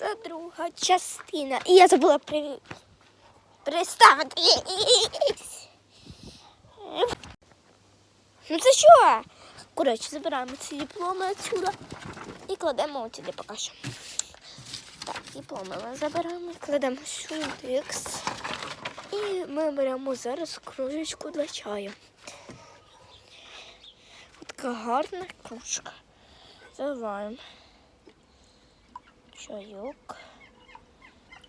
Це друга частина. І я забула при... приставити. Ну це що? Коротше, забираємо ці дипломи відсюди і кладемо сюди поки що. Так, дипломи ми забираємо, кладемо сюди. І ми беремо зараз кружечку для чаю. Така гарна кружка. Заливаємо. Чайок.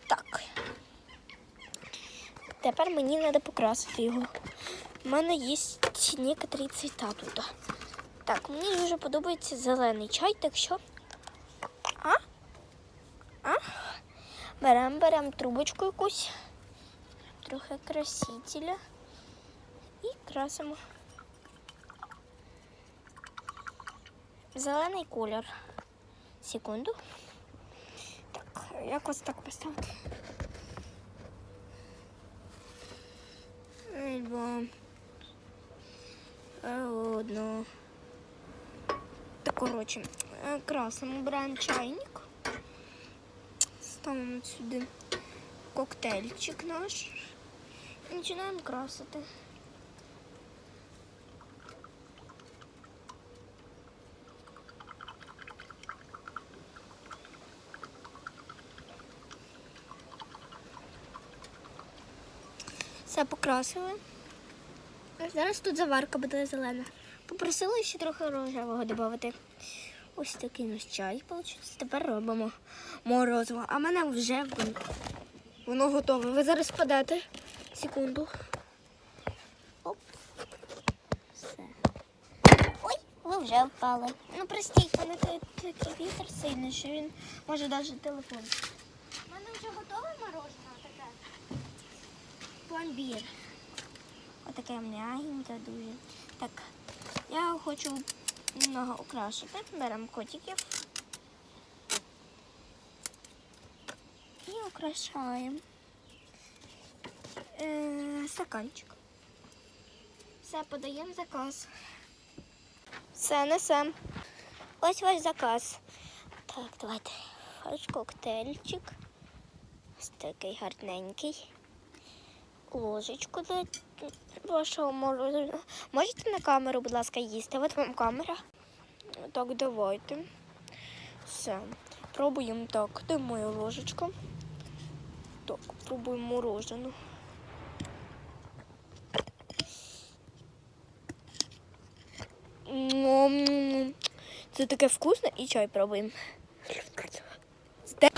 Так. Тепер мені треба покрасити його. У мене є некоторі цвіта тут. Так, мені дуже подобається зелений чай, так що. А? А? Беремо, беремо трубочку якусь, трохи красителя і красимо. Зелений колір. Секунду. Так, якось так поставити. Альбом. Одно. Так, коротше, е, красимо, беремо чайник. Ставимо сюди коктейльчик наш. І починаємо красити. Все покрасили. Зараз тут заварка буде зелена. Попросили ще трохи рожевого додати. Ось такий у нас чай вийшов. Тепер робимо морозиво. А мене вже вон- воно готове. Ви зараз подати. Секунду. Оп. Все. Ой, ви вже впали. Ну простіть, мене такий вітер сильний, що він може навіть телефон. У мене вже готове мороженое таке. Пломбір. Отаке м'ягеньке дуже. Так, я хочу немного украшити. Беремо котиків. І украшаємо е, стаканчик. Все, подаємо заказ. Все, несем. Ось ваш заказ. Так, давайте. Ваш коктейльчик. Ось такий гарненький ложечку для вашого морозива. Можете на камеру, будь ласка, їсти? От вам камера. Так, давайте. Все. Пробуємо так. Де моя ложечка? Так, пробуємо морожену. Це таке вкусне і чай пробуємо.